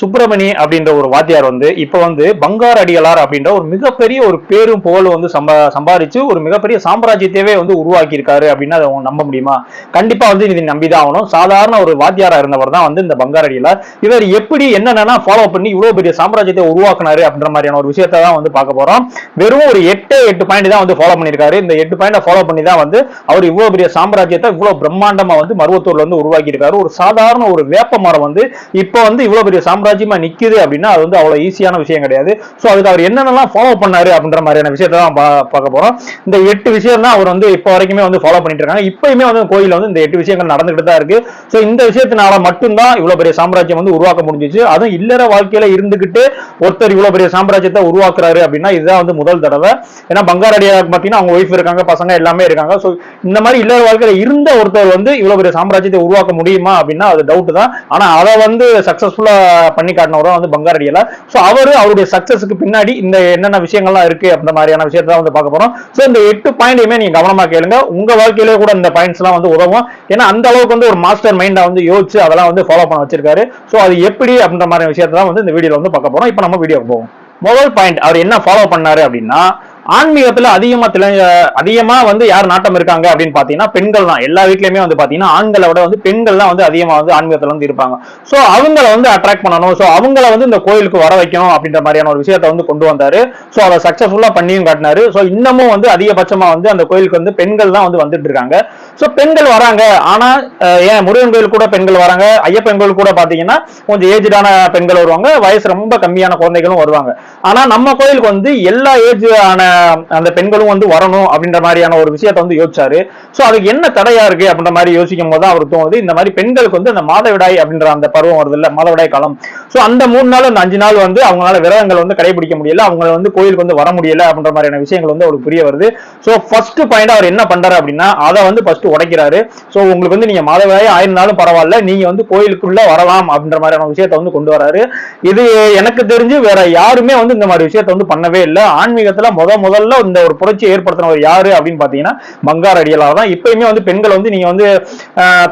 சுப்பிரமணி அப்படின்ற ஒரு வாத்தியார் வந்து இப்ப வந்து பங்கார் அடிகளார் அப்படின்ற ஒரு மிகப்பெரிய ஒரு பேரும் புகழும் வந்து சம்பா சம்பாதிச்சு ஒரு மிகப்பெரிய சாம்ராஜ்யத்தையே வந்து உருவாக்கி இருக்காரு அப்படின்னு அதை நம்ப முடியுமா? கண்டிப்பா வந்து இதை நம்பிதான் ஆகணும். சாதாரண ஒரு வாத்தியாரா இருந்தவர் தான் வந்து இந்த பங்கார் அடிகளார். இவர் எப்படி என்னென்னா ஃபாலோ பண்ணி இவ்வளவு பெரிய சாம்ராஜ்யத்தை உருவாக்குனாரு அப்படின்ற மாதிரியான ஒரு விஷயத்தை தான் வந்து பார்க்க போறோம். வெறும் ஒரு எட்டு எட்டு பாயிண்ட் தான் வந்து ஃபாலோ பண்ணிருக்காரு இந்த எட்டு பாயிண்ட் ஃபாலோ பண்ணி தான் வந்து அவர் இவ்வளவு பெரிய சாம்ராஜ்யத்தை இவ்வளவு பிரம்மாண்டமா வந்து மருவத்தூர்ல வந்து உருவாக்கி இருக்காரு ஒரு சாதாரண ஒரு வேப்ப மரம் வந்து இப்போ வந்து இவ்வளவு பெரிய சாம்ராஜ்யம் நிக்குது அப்படின்னா அது வந்து அவ்வளவு ஈஸியான விஷயம் கிடையாது. சோ அதுக்கு அவர் என்னென்னலாம் ஃபாலோ பண்ணாரு அப்படின்ற மாதிரியான விஷயத்தை தான் பா- பார்க்க போறோம். இந்த எட்டு விஷயம் தான் அவர் வந்து இப்போ வரைக்குமே வந்து ஃபாலோ பண்ணிட்டு இருக்காங்க. இப்பயுமே வந்து கோயில வந்து இந்த எட்டு விஷயங்கள் நடந்துகிட்டு தான் இருக்கு. சோ இந்த விஷயத்தினால மட்டும்தான் இவ்வளவு பெரிய சாம்ராஜ்யம் வந்து உருவாக்க முடிஞ்சிச்சு. அதுவும் இல்லற வாழ்க்கையில இருந்துகிட்டு ஒருத்தர் இவ்வளவு பெரிய சாம்ராஜ்யத்தை உருவாக்குறாரு அப்படின்னா இதுதான் வந்து முதல் தடவை. ஏன்னா பங்காரடியா பாத்தீங்கன்னா அவங்க ஒய்ஃப் இருக்காங்க பசங்க எல்லாமே இருக்காங்க. சோ இந்த மாதிரி இல்லற வாழ்க்கையில இருந்த ஒருத்தர் வந்து இவ்வளவு பெரிய சாம்ராஜ்யத்தை உருவாக்க முடியுமா அப்படின்னா அது டவுட் தான். ஆனா அதை வந்து சக்சஸ்ஃபுல்லா பண்ணி காட்டினவரும் வந்து பங்காரடியால சோ அவரு அவருடைய சக்சஸ்க்கு பின்னாடி இந்த என்னென்ன விஷயங்கள்லாம் இருக்கு அந்த மாதிரியான விஷயத்தான் வந்து பார்க்க போறோம். சோ இந்த எட்டு பாயிண்டையுமே நீங்க கவனமா கேளுங்க. உங்க வாழ்க்கையிலே கூட இந்த பாயிண்ட்ஸ் எல்லாம் வந்து உதவும். ஏன்னா அந்த அளவுக்கு வந்து ஒரு மாஸ்டர் மைண்டா வந்து யோசிச்சு அதெல்லாம் வந்து ஃபாலோ பண்ண வச்சிருக்காரு. சோ அது எப்படி அப்படின்ற மாதிரி விஷயத்தை தான் வந்து இந்த வீடியோல வந்து பார்க்க போறோம். இப்போ நம்ம வீடியோக்கு போவோம். முதல் பாயிண்ட் அவர் என்ன ஃபாலோ பண்ணாரு அப்படின்னா ஆன்மீகத்துல அதிகமா திள அதிகமா வந்து யார் நாட்டம் இருக்காங்க அப்படின்னு பாத்தீங்கன்னா பெண்கள் தான். எல்லா வீட்லயுமே வந்து பாத்தீங்கன்னா ஆண்களை விட வந்து பெண்கள் தான் வந்து அதிகமா வந்து ஆன்மீகத்துல வந்து இருப்பாங்க. சோ அவங்கள வந்து அட்ராக்ட் பண்ணணும். சோ அவங்கள வந்து இந்த கோயிலுக்கு வர வைக்கணும் அப்படின்ற மாதிரியான ஒரு விஷயத்த வந்து கொண்டு வந்தாரு. சோ அதை சக்சஸ்ஃபுல்லா பண்ணியும் காட்டினாரு. சோ இன்னமும் வந்து அதிகபட்சமா வந்து அந்த கோயிலுக்கு வந்து பெண்கள் தான் வந்து வந்துட்டு இருக்காங்க. சோ பெண்கள் வராங்க. ஆனா ஏன் முருகன் கோயில் கூட பெண்கள் வராங்க? ஐயப்பன் கோயில் கூட பாத்தீங்கன்னா கொஞ்சம் ஏஜ்டான பெண்கள் வருவாங்க. வயசு ரொம்ப கம்மியான குழந்தைகளும் வருவாங்க. ஆனா நம்ம கோயிலுக்கு வந்து எல்லா ஏஜ் ஆன அந்த பெண்களும் வந்து வரணும் அப்படின்ற மாதிரியான ஒரு விஷயத்த வந்து யோசிச்சாரு. சோ அதுக்கு என்ன தடையா இருக்கு அப்படின்ற மாதிரி யோசிக்கும் போது தான் அவருக்கு தோணுது இந்த மாதிரி பெண்களுக்கு வந்து அந்த மாதவிடாய் அப்படின்ற அந்த பருவம் வருது இல்ல மாதவிடாய் காலம். சோ அந்த மூணு நாள் அந்த அஞ்சு நாள் வந்து அவங்களால விரதங்கள் வந்து கடைபிடிக்க முடியல அவங்க வந்து கோயிலுக்கு வந்து வர முடியல அப்படின்ற மாதிரியான விஷயங்கள் வந்து அவருக்கு புரிய வருது. சோ ஃபர்ஸ்ட் பாயிண்ட் அவர் என்ன பண்றாரு அப்படின்னா அதை வந்து ஃபர்ஸ்ட் உடைக்கிறாரு. சோ உங்களுக்கு வந்து நீங்க மாதவிடாய் ஆயிரம் நாளும் பரவாயில்ல நீங்க வந்து கோயிலுக்குள்ள வரலாம் அப்படின்ற மாதிரியான விஷயத்த வந்து கொண்டு வராரு. இது எனக்கு தெரிஞ்சு வேற யாருமே வந்து இந்த மாதிரி விஷயத்த வந்து பண்ணவே இல்லை. ஆன்மீகத்துல முத முதல்ல இந்த ஒரு புரட்சி ஏற்படுத்தினவர் யாரு அப்படின்னு பாத்தீங்கன்னா பங்கார் அடிகளார் தான். இப்பயுமே வந்து பெண்கள் வந்து நீங்க வந்து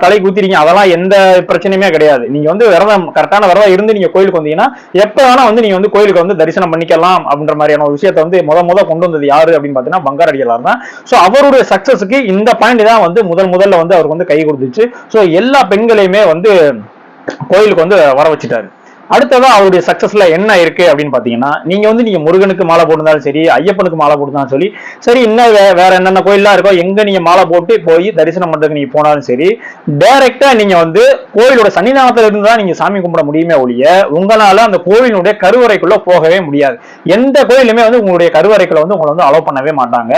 தலை குத்திறீங்க அதெல்லாம் எந்த பிரச்சனையுமே கிடையாது. நீங்க வந்து விரதம் கரெக்டான விரதம் இருந்து நீங்க கோயிலுக்கு வந்தீங்கன்னா எப்ப வேணா வந்து நீங்க வந்து கோயிலுக்கு வந்து தரிசனம் பண்ணிக்கலாம் அப்படின்ற மாதிரியான ஒரு விஷயத்தை வந்து முத முத கொண்டு வந்தது யாரு அப்படின்னு பாத்தீங்கன்னா பங்கார் அடிகளார் தான். சோ அவருடைய சக்சஸுக்கு இந்த பாயிண்ட் தான் வந்து முதல் முதல்ல வந்து அவருக்கு வந்து கை கொடுத்துச்சு. சோ எல்லா பெண்களையுமே வந்து கோயிலுக்கு வந்து வர வச்சுட்டாரு. அடுத்ததான் அவருடைய சக்சஸ்ல என்ன இருக்கு அப்படின்னு பாத்தீங்கன்னா நீங்க வந்து நீங்க முருகனுக்கு மாலை போட்டிருந்தாலும் சரி ஐயப்பனுக்கு மாலை போட்டிருந்தாலும் சொல்லி சரி இன்னும் வேற என்னென்ன கோயிலா இருக்கோ எங்க நீங்க மாலை போட்டு போய் தரிசனம் பண்றதுக்கு நீங்க போனாலும் சரி டைரக்டா நீங்க வந்து கோயிலோட சன்னிதானத்துல இருந்து தான் நீங்க சாமி கும்பிட முடியுமே ஒழிய உங்களால அந்த கோவிலுடைய கருவறைக்குள்ள போகவே முடியாது. எந்த கோயிலுமே வந்து உங்களுடைய கருவறைக்குள்ள வந்து உங்களை வந்து அலோவ் பண்ணவே மாட்டாங்க.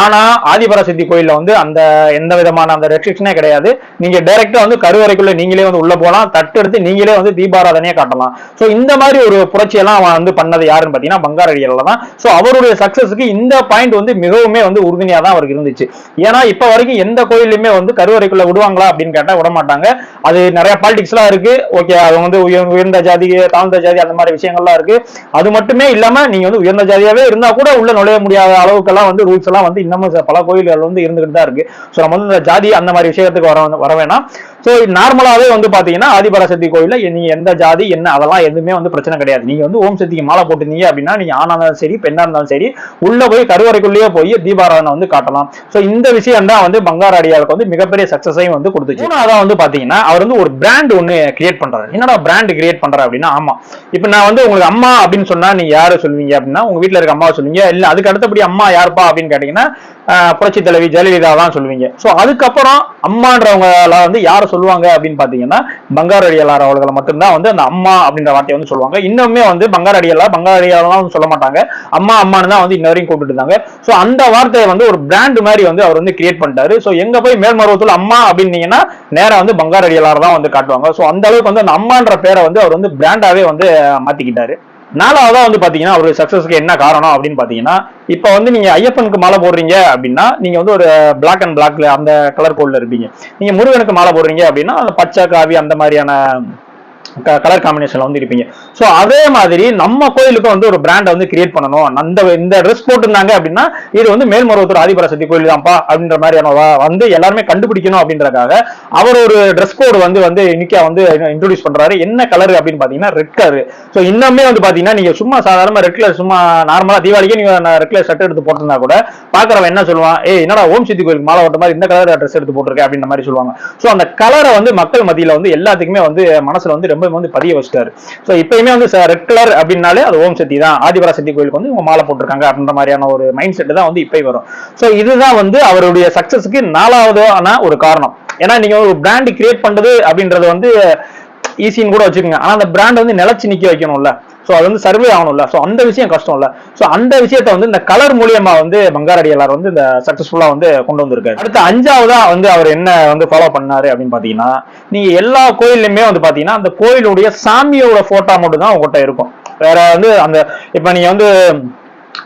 ஆனா ஆதிபராசக்தி கோயில்ல வந்து அந்த எந்த விதமான அந்த ரெஸ்ட்ரிக்ஷனே கிடையாது. நீங்க டைரக்டா வந்து கருவறைக்குள்ள நீங்களே வந்து உள்ள போலாம் தட்டெடுத்து நீங்களே வந்து தீபாராதனையே காட்டலாம். ஸோ இந்த மாதிரி ஒரு புரட்சியெல்லாம் அவன் வந்து பண்ணது யாருன்னு பார்த்தீங்கன்னா பங்காரடிகள் தான். ஸோ அவருடைய சக்ஸஸுக்கு இந்த பாயிண்ட் வந்து மிகவுமே வந்து உறுதுணையாக தான் அவருக்கு இருந்துச்சு. ஏன்னா இப்போ வரைக்கும் எந்த கோயிலுமே வந்து கருவறைக்குள்ள விடுவாங்களா அப்படின்னு கேட்டால் விட மாட்டாங்க. அது நிறைய பாலிடிக்ஸ்லாம் இருக்கு. ஓகே அது வந்து உயர் உயர்ந்த ஜாதி தாழ்ந்த ஜாதி அந்த மாதிரி விஷயங்கள்லாம் இருக்கு. அது மட்டுமே இல்லாம நீங்க வந்து உயர்ந்த ஜாதியாவே இருந்தா கூட உள்ள நுழைய முடியாத அளவுக்கெல்லாம் வந்து ரூல்ஸ் எல்லாம் வந்து இன்னமும் பல கோயில்கள் வந்து இருந்துகிட்டு தான் இருக்கு. ஸோ நம்ம வந்து இந்த ஜாதி அந்த மாதிரி விஷயத்துக்கு வர வர வேணாம். சோ நார்மலாவே வந்து பாத்தீங்கன்னா ஆதிபராசக்தி கோயிலில் நீங்க எந்த ஜாதி என்ன அதெல்லாம் எதுவுமே வந்து பிரச்சனை கிடையாது. நீங்க வந்து ஓம் சக்திக்கு மாலை போட்டிருந்தீங்க அப்படின்னா நீங்க ஆனா இருந்தாலும் சரி பெண்ணா இருந்தாலும் சரி உள்ள போய் கருவறைக்குள்ளேயே போய் தீபாராதனை வந்து காட்டலாம். சோ இந்த விஷயம் தான் வந்து பங்காரடியாருக்கு வந்து மிகப்பெரிய சக்சஸையும் வந்து கொடுத்துச்சு. அதான் வந்து பாத்தீங்கன்னா அவர் வந்து ஒரு பிராண்ட் ஒன்று கிரியேட் பண்றாரு. என்னடா பிராண்ட் கிரியேட் பண்றாரு அப்படின்னா ஆமா. இப்ப நான் வந்து உங்களுக்கு அம்மா அப்படின்னு சொன்னா நீங்கள் யாரு சொல்லுவீங்க அப்படின்னா உங்க வீட்டில் இருக்க அம்மாவை சொல்லுவீங்க. இல்ல அதுக்கு அடுத்தபடி அம்மா யாருப்பா அப்படின்னு கேட்டீங்கன்னா புரட்சி தலைவி ஜெயலலிதா தான் சொல்லுவீங்க. சோ அதுக்கப்புறம் அம்மான்றவங்களாம் வந்து யார சொல்லுவாங்க அப்படின்னு பாத்தீங்கன்னா பங்காரடியலார் அவர்களை மட்டும்தான் வந்து அந்த அம்மா அப்படின்ற வார்த்தையை வந்து சொல்லுவாங்க. இன்னுமே வந்து பங்காரடியலார் பங்காரடியாலாம் வந்து சொல்ல மாட்டாங்க. அம்மா அம்மான்னு தான் வந்து இன்ன வரைக்கும் கூப்பிட்டு இருந்தாங்க. சோ அந்த வார்த்தையை வந்து ஒரு பிராண்ட் மாதிரி வந்து அவர் வந்து கிரியேட் பண்ணிட்டாரு. சோ எங்க போய் மேல்மருவத்துல அம்மா அப்படின்னீங்கன்னா நேரா வந்து பங்காரடியலார் தான் வந்து காட்டுவாங்க. சோ அந்த அளவுக்கு வந்து அந்த அம்மான்ற பேரை வந்து அவர் வந்து பிராண்டாவே வந்து மாத்திக்கிட்டாரு. நாலாவதா வந்து பாத்தீங்கன்னா அவருடைய சக்சஸ்க்கு என்ன காரணம் அப்படின்னு பாத்தீங்கன்னா இப்ப வந்து நீங்க ஐயப்பனுக்கு மாலை போடுறீங்க அப்படின்னா நீங்க வந்து ஒரு பிளாக் அண்ட் பிளாக்ல அந்த கலர் கோட்ல இருப்பீங்க. நீங்க முருகனுக்கு மாலை போடுறீங்க அப்படின்னா அந்த பச்சை காவி அந்த மாதிரியான கலர் காம்பினேஷன்ல வந்து இருப்பீங்க. ஸோ அதே மாதிரி நம்ம கோயிலுக்கும் வந்து ஒரு பிராண்டை வந்து கிரியேட் பண்ணணும். அந்த இந்த ட்ரெஸ் போட்டிருந்தாங்க அப்படின்னா இது வந்து மேல்மருவத்தூர் ஆதிபராசக்தி கோயில் தான்ப்பா அப்படின்ற மாதிரியான வந்து எல்லாருமே கண்டுபிடிக்கணும் அப்படின்றதுக்காக அவர் ஒரு ட்ரெஸ் கோடு வந்து வந்து இன்னைக்கா வந்து இன்ட்ரோடியூஸ் பண்றாரு. என்ன கலர் அப்படின்னு பாத்தீங்கன்னா ரெட் கலர் ஸோ இன்னமே வந்து பாத்தீங்கன்னா நீங்க சும்மா சாதாரணமா ரெட் கலர் சும்மா நார்மலா தீபாவளிக்கு நீங்க ரெட் கலர் ஷர்ட் எடுத்து போட்டிருந்தா கூட பாக்குறவன் என்ன சொல்லுவான்? ஏ என்னடா ஓம் சித்தி கோயிலுக்கு மாலை ஓட்ட மாதிரி இந்த கலர் ட்ரெஸ் எடுத்து போட்டிருக்கேன் அப்படின்ற மாதிரி சொல்லுவாங்க. ஸோ அந்த கலரை வந்து மக்கள் மத்தியில வந்து எல்லாத்துக்குமே வந்து மனசுல வந்து ரொம்ப வந்து பதிய வச்சிட்டாரு. சோ இப்பயுமே வந்து ரெட் கலர் அப்படின்னாலே அது ஓம் சக்தி தான். ஆதிபரா சக்தி கோயிலுக்கு வந்து இவங்க மாலை போட்டிருக்காங்க அப்படின்ற மாதிரியான ஒரு மைண்ட் செட் தான் வந்து இப்பயும் வரும். சோ இதுதான் வந்து அவருடைய சக்சஸ்க்கு நாலாவதான ஒரு காரணம். ஏன்னா நீங்க ஒரு பிராண்ட் கிரியேட் பண்றது அப்படின்றது வந்து ஈஸின்னு கூட வச்சுக்கோங்க. ஆனால் அந்த பிராண்ட் வந்து நிலச்சி நிற்க வைக்கணும்ல. ஸோ அது வந்து சர்வே ஆகணும்ல. ஸோ அந்த விஷயம் கஷ்டம் இல்லை ஸோ அந்த விஷயத்த வந்து இந்த கலர் மூலியமா வந்து பங்காரடியாளர் வந்து இந்த சக்சஸ்ஃபுல்லாக வந்து கொண்டு வந்திருக்காரு. அடுத்து அஞ்சாவதா வந்து அவர் என்ன வந்து ஃபாலோ பண்ணாரு அப்படின்னு பார்த்தீங்கன்னா நீங்க எல்லா கோயிலுமே வந்து பார்த்தீங்கன்னா அந்த கோயிலுடைய சாமியோட போட்டோ மட்டும் தான் உங்ககிட்ட இருக்கும். வேற வந்து அந்த இப்போ நீங்க வந்து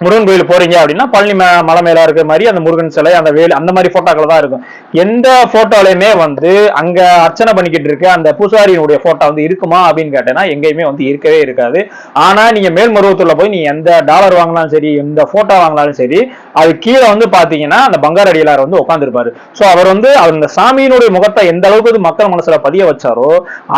முருகன் கோயில் போறீங்க அப்படின்னா பழனி மலை மேல இருக்கிற மாதிரி அந்த முருகன் சிலை அந்த வேல் அந்த மாதிரி போட்டோக்கள் தான் இருக்கும். எந்த போட்டோலையுமே வந்து அங்க அர்ச்சனை பண்ணிக்கிட்டு இருக்க அந்த பூசாரியினுடைய போட்டோ வந்து இருக்குமா அப்படின்னு கேட்டேன்னா எங்கேயுமே வந்து இருக்கவே இருக்காது. ஆனா நீங்க மேல்மருவத்தூர்ல போய் நீ எந்த டாலர் வாங்கினாலும் சரி எந்த போட்டோ வாங்கினாலும் சரி அது கீழே வந்து பாத்தீங்கன்னா அந்த பங்கார அடிகளார் வந்து உட்காந்துருப்பாரு சோ அவர் வந்து அந்த சாமியினுடைய முகத்தை எந்த அளவுக்கு மக்கள் மனசுல பதிய வச்சாரோ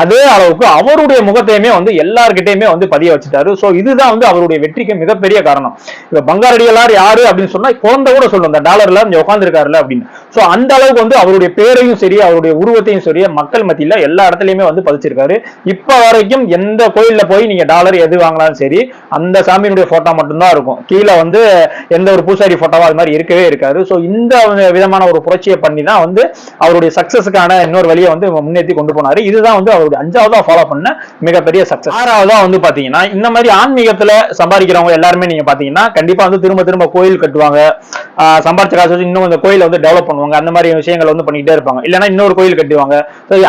அதே அளவுக்கு அவருடைய முகத்தையுமே வந்து எல்லார்கிட்டயுமே வந்து பதிய வச்சுட்டாரு. சோ இதுதான் வந்து அவருடைய வெற்றிக்கு மிகப்பெரிய காரணம். இப்ப பங்காரடிகளார் யாரு அப்படின்னு சொன்னா குழந்தை கூட சொல்லும் இந்த டாலர்ல இங்க உட்காந்துருக்காருல அப்படின்னு. சோ அந்த அளவுக்கு வந்து அவருடைய பேரையும் சரி அவருடைய உருவத்தையும் சரி மக்கள் மத்தியில எல்லா இடத்துலயுமே வந்து பதிச்சிருக்காரு. இப்ப வரைக்கும் எந்த கோயில்ல போய் நீங்க டாலர் எது வாங்கினாலும் சரி அந்த சாமியினுடைய போட்டோ மட்டும்தான் இருக்கும். கீழே வந்து எந்த ஒரு பூசாரி போட்டோவோ அது மாதிரி இருக்கவே இருக்காரு சோ இந்த விதமான ஒரு புரட்சியை பண்ணி தான் வந்து அவருடைய சக்சஸுக்கான இன்னொரு வழியை வந்து முன்னேற்றி கொண்டு போனாரு. இதுதான் வந்து அவருடைய அஞ்சாவதா ஃபாலோ பண்ண மிகப்பெரிய சக்சஸ் ஆறாவதா வந்து பாத்தீங்கன்னா இந்த மாதிரி ஆன்மீகத்துல சம்பாதிக்கிறவங்க எல்லாருமே நீங்க பாத்தீங்கன்னா கண்டிப்பா வந்து திரும்ப திரும்ப கோயில் கட்டுவாங்க. சம்பாரிச்ச காசு வச்சு இன்னும் இந்த கோயிலை வந்து டெவலப் பண்ணுவாங்க. அந்த மாதிரி விஷயங்கள் வந்து பண்ணிக்கிட்டே இருப்பாங்க. இல்லைன்னா இன்னொரு கோயில் கட்டுவாங்க.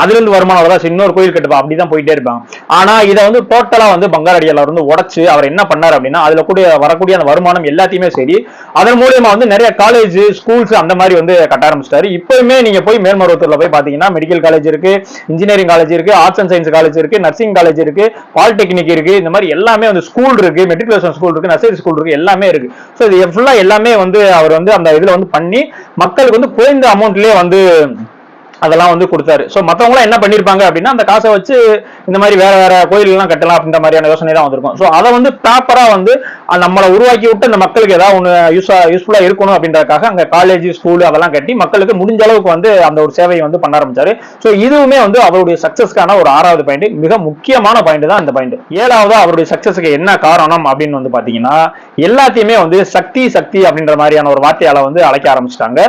அதுல இருந்து வருமானம் வரதா. சரி, இன்னொரு கோயில் கட்டுவாங்க அப்படிதான் போயிட்டே இருப்பாங்க. ஆனா இதை வந்து டோட்டலா வந்து பங்காரடியாளர் வந்து உடச்சு அவர் என்ன பண்ணாரு அப்படின்னா அதுல கூடிய வரக்கூடிய அந்த வருமானம் எல்லாத்தையுமே சரி அதன் மூலியமா வந்து நிறைய காலேஜ் ஸ்கூல்ஸ் அந்த மாதிரி வந்து கட்ட ஆரம்பிச்சிட்டாரு. இப்பயுமே நீங்க போய் மேல்மருவத்தூர்ல போய் பாத்தீங்கன்னா மெடிக்கல் காலேஜ் இருக்கு இன்ஜினியரிங் காலேஜ் இருக்கு ஆர்ட்ஸ் அண்ட் சயின்ஸ் காலேஜ் இருக்கு நர்சிங் காலேஜ் இருக்கு பாலிடெக்னிக் இருக்கு இந்த மாதிரி எல்லாமே வந்து ஸ்கூல் இருக்கு மெட்ரிகுலேஷன் ஸ்கூல் இருக்கு நர்சரி ஸ்கூல் இருக்கு எல்லாமே இருக்கு. ஸோ இது ஃபுல்லா எல்லாமே வந்து அவர் வந்து அந்த இதுல வந்து பண்ணி மக்களுக்கு வந்து குறைந்த அமௌண்ட்லயே வந்து அதெல்லாம் வந்து கொடுத்தாரு. ஸோ மற்றவங்களாம் என்ன பண்ணியிருப்பாங்க அப்படின்னா அந்த காசை வச்சு இந்த மாதிரி வேற வேற கோயிலெல்லாம் கட்டலாம் அப்படின்ற மாதிரியான யோசனை தான் வந்திருக்கும். ஸோ அதை வந்து ப்ராப்பராக வந்து நம்மளை உருவாக்கி விட்டு அந்த மக்களுக்கு ஏதாவது ஒன்று யூஸ் யூஸ்ஃபுல்லாக இருக்கணும் அப்படின்றதுக்காக அங்கே காலேஜ் ஸ்கூல் அதெல்லாம் கட்டி மக்களுக்கு முடிஞ்ச அளவுக்கு வந்து அந்த ஒரு சேவையை வந்து பண்ண ஆரம்பிச்சாரு. ஸோ இதுவுமே வந்து அவருடைய சக்ஸஸ்க்கான ஒரு ஆறாவது பாயிண்ட் மிக முக்கியமான பாயிண்ட் தான் இந்த பாயிண்ட் ஏழாவது அவருடைய சக்சஸ்க்கு என்ன காரணம் அப்படின்னு வந்து பார்த்தீங்கன்னா எல்லாத்தையுமே வந்து சக்தி சக்தி அப்படின்ற மாதிரியான ஒரு வார்த்தையால வந்து அழைக்க ஆரம்பிச்சிட்டாங்க.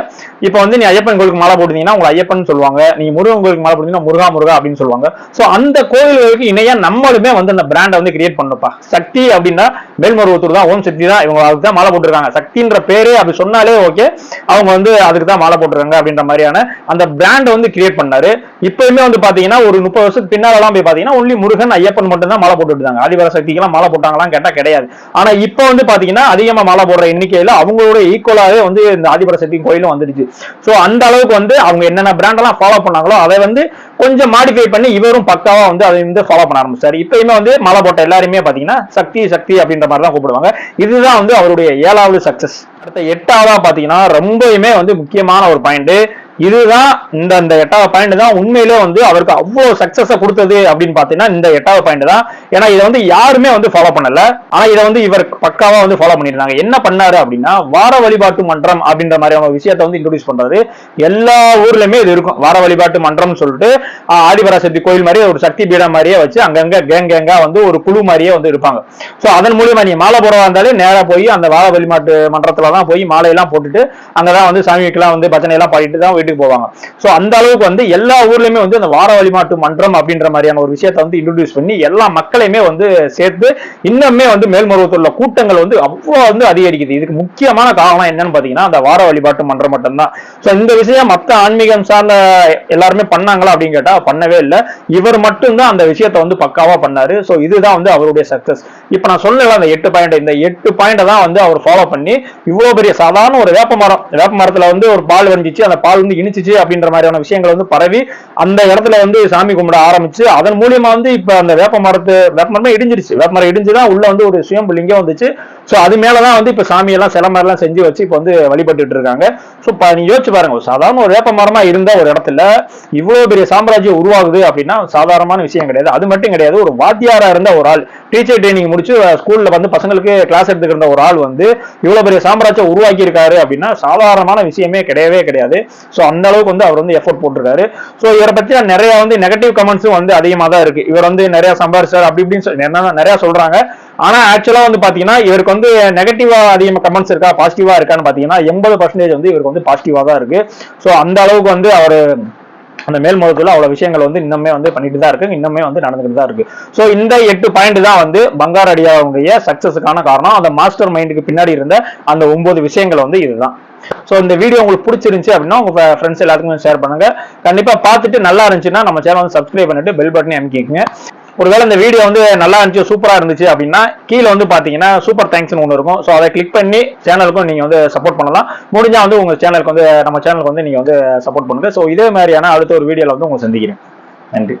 இப்போ வந்து நீ ஐயப்பன் கோயிலுக்கு மாலை போட்டீங்கன்னா உங்களை ஐயப்பன் சொல்லுவாங்க. நீ முருகன் கோயிலுக்கு மாலை போட்டீங்கன்னா முருகா முருகா அப்படின்னு சொல்லுவாங்க. ஸோ அந்த கோயில்களுக்கு இணையா நம்மளுமே வந்து அந்த பிராண்டை வந்து கிரியேட் பண்ணப்பா சக்தி அப்படின்னா மேல்மருவத்தூர் தான் ஓம் சக்தி தான். இவங்க அதுக்கு தான் மாலை போட்டிருக்காங்க. சக்தின்ற பேரே அப்படி சொன்னாலே ஓகே அவங்க வந்து அதுக்கு தான் மாலை போட்டிருக்காங்க அப்படின்ற மாதிரியான அந்த பிராண்டை வந்து கிரியேட் பண்ணாரு. இப்பயுமே வந்து பாத்தீங்கன்னா ஒரு முப்பது வருஷத்துக்கு பின்னாலெல்லாம் போய் பாத்தீங்கன்னா ஒன்லி முருகன் ஐயப்பன் மட்டும் தான் மாலை போட்டுட்டு இருந்தாங்க. ஆதிபர சக்திக்கெல்லாம் மாலை போட்டாங்களாம் கேட்டா கிடையாது. ஆனா இப்போ வந்து பாத்தீங்கன்னா அதிகமா மாலை போடுற எண்ணிக்கையில அவங்களோட ஈக்குவலாவே வந்து இந்த ஆதிபர சக்தி கோயிலும் வந்துடுச்சு. சோ அந்த அளவுக்கு வந்து அவங்க என்னென்ன பிராண்ட் எல்லாம் ஃபாலோ பண்ணாங்களோ அதை வந்து கொஞ்சம் மாடிஃபை பண்ணி இவரும் பக்காவா வந்து அதை வந்து ஃபாலோ பண்ண ஆரம்பிச்சார். இப்பயுமே வந்து மலை போட்ட எல்லாருமே பாத்தீங்கன்னா சக்தி சக்தி அப்படின்ற மாதிரி தான் கூப்பிடுவாங்க. இதுதான் வந்து அவருடைய ஏழாவது சக்சஸ் அடுத்த எட்டாவதா பாத்தீங்கன்னா ரொம்பவுமே வந்து முக்கியமான ஒரு பாயிண்ட் இதுதான் இந்த இந்த எட்டாவது பாயிண்ட் தான் உண்மையிலே வந்து அவருக்கு அவ்வளவு சக்சஸை கொடுத்தது அப்படின்னு பாத்தீங்கன்னா இந்த எட்டாவது பாயிண்ட் தான். ஏன்னா இதை வந்து யாருமே வந்து ஃபாலோ பண்ணல. ஆனா இதை வந்து இவர் பக்காவா வந்து ஃபாலோ பண்ணிருந்தாங்க என்ன பண்ணாரு அப்படின்னா வார வழிபாட்டு மன்றம் அப்படின்ற மாதிரியான விஷயத்த வந்து இன்ட்ரோடியூஸ் பண்றாரு. எல்லா ஊர்லயுமே இது இருக்கும். வார வழிபாட்டு மன்றம்னு சொல்லிட்டு ஆஹ், ஆதிபராசக்தி கோயில் மாதிரி ஒரு சக்தி பீடம் மாதிரியே வச்சு அங்கங்க கேங் கேங்கா வந்து ஒரு குழு மாதிரியே வந்து இருப்பாங்க. சோ அதன் மூலியமா நீ மாலை போறவா இருந்தாலே நேரா போய் அந்த வார வழிபாட்டு மன்றத்துல தான் போய் மாலையெல்லாம் போட்டுட்டு அங்கதான் வந்து சாமிக்கெல்லாம் வந்து பஜனை எல்லாம் பாடிட்டு தான் வீட்டுக்கு போவாங்க. ஸோ அந்த அளவுக்கு வந்து எல்லா ஊர்லயுமே வந்து அந்த வார வழிமாட்டு மன்றம் அப்படின்ற மாதிரியான ஒரு விஷயத்தை வந்து இன்ட்ரடியூஸ் பண்ணி எல்லா மக்களையுமே வந்து சேர்த்து இன்னுமே வந்து மேல்மருவத்தூர்ல கூட்டங்கள் வந்து அவ்வளவு வந்து அதிகரிக்குது. இதுக்கு முக்கியமான காரணம் என்னன்னு பாத்தீங்கன்னா அந்த வார வழிபாட்டு மன்றம் மட்டும்தான். சோ இந்த விஷயம் மற்ற ஆன்மீகம் சார்ந்த எல்லாருமே பண்ணாங்களா அப்படின்னு கேட்டா பண்ணவே இல்லை. இவர் மட்டும்தான் அந்த விஷயத்தை வந்து பக்காவா பண்ணாரு. ஸோ இதுதான் வந்து அவருடைய சக்சஸ் இப்போ நான் சொல்லல அந்த எட்டு பாயிண்ட் இந்த எட்டு பாயிண்டை தான் வந்து அவர் ஃபாலோ பண்ணி இவ்வளோ பெரிய சாதாரண ஒரு வேப்ப மரம் வேப்ப மரத்துல வந்து ஒரு பால் வந்துச்சு அந்த பால் வந்து இனிச்சிச்சு அப்படின்ற மாதிரியான விஷயங்கள் வந்து பரவி அந்த இடத்துல வந்து சாமி கும்பிட ஆரம்பிச்சு அதன் மூலியமா வந்து இப்ப அந்த வேப்ப மரத்து வேப்ப மரமே இடிஞ்சிருச்சு. வேப்ப மரம் இடிஞ்சுதான் உள்ள வந்து ஒரு சுயம்பு லிங்கம் வந்துச்சு. சோ அது மேலதான் வந்து இப்ப சாமி எல்லாம் சில மாதிரிலாம் செஞ்சு வச்சு இப்ப வந்து வழிபட்டுட்டு இருக்காங்க. சோ நீங்க யோசிச்சு பாருங்க. சாதாரண ஒரு வேப்ப மரமா இருந்த ஒரு இடத்துல இவ்வளவு பெரிய சாம்ராஜ்யம் உருவாகுது அப்படின்னா சாதாரணமான விஷயம் கிடையாது. அது மட்டும் கிடையாது. ஒரு வாத்தியாரா இருந்த ஒரு ஆள். டீச்சர் ட்ரைனிங் முடிச்சு ஸ்கூல்ல வந்து பசங்களுக்கு கிளாஸ் எடுத்துக்கிற ஒரு ஆள் வந்து இவ்வளவு பெரிய சாம்ராஜ்யம் உருவாக்கி இருக்காரு அப்படின்னா சாதாரணமான விஷயமே கிடையவே கிடையாது. ஸோ அந்த அளவுக்கு வந்து அவர் வந்து எஃபோர்ட் போட்டிருக்காரு. ஸோ இவரை பத்தி நிறைய வந்து நெகட்டிவ் கமெண்ட்ஸும் வந்து அதிகமாக தான் இருக்கு. இவர் வந்து நிறைய சம்பாரிச்சார் அப்படி இப்படின்னு சொல்லி என்ன நிறைய சொல்றாங்க. ஆனா ஆக்சுவலா வந்து பாத்தீங்கன்னா இவருக்கு வந்து நெகட்டிவா அதிகமாக கமெண்ட்ஸ் இருக்கா பாசிட்டிவா இருக்கான்னு பாத்தீங்கன்னா எண்பது பர்சன்டேஜ் வந்து இவருக்கு வந்து பாசிட்டிவா தான் இருக்கு. ஸோ அந்த அளவுக்கு வந்து அவர் அந்த மேல்முகத்துல அவ்வளவு விஷயங்கள் வந்து இன்னுமே வந்து பண்ணிட்டு தான் இருக்கு. இன்னுமே வந்து நடந்துகிட்டு தான் இருக்கு. சோ இந்த எட்டு பாயிண்ட் தான் வந்து பங்கார் அடியாவுடைய சக்சஸுக்கான காரணம். அந்த மாஸ்டர் மைண்டுக்கு பின்னாடி இருந்த அந்த ஒன்பது விஷயங்கள் வந்து இதுதான். சோ இந்த வீடியோ உங்களுக்கு பிடிச்சிருந்துச்சு அப்படின்னா உங்க ஃப்ரெண்ட்ஸ் எல்லாத்துக்கும் ஷேர் பண்ணுங்க. கண்டிப்பா பார்த்துட்டு நல்லா இருந்துச்சுன்னா நம்ம சேனல் வந்து சப்ஸ்கிரைப் பண்ணிட்டு பெல் பட்டனே அமைக்கிங்க ஒருவேளை இந்த வீடியோ வந்து நல்லா இருந்துச்சு சூப்பரா இருந்துச்சு அப்படின்னா கீழே வந்து பாத்தீங்கன்னா சூப்பர் தேங்க்ஸ்னு ஒன்று இருக்கும். ஸோ அதை கிளிக் பண்ணி சேனலுக்கும் நீங்க வந்து சப்போர்ட் பண்ணலாம். முடிஞ்சா வந்து உங்க சேனலுக்கு வந்து நம்ம சேனலுக்கு வந்து நீங்க வந்து சப்போர்ட் பண்ணுங்க. ஸோ இதே மாதிரியான அடுத்த ஒரு வீடியோல வந்து உங்களை சந்திக்கிறேன். நன்றி.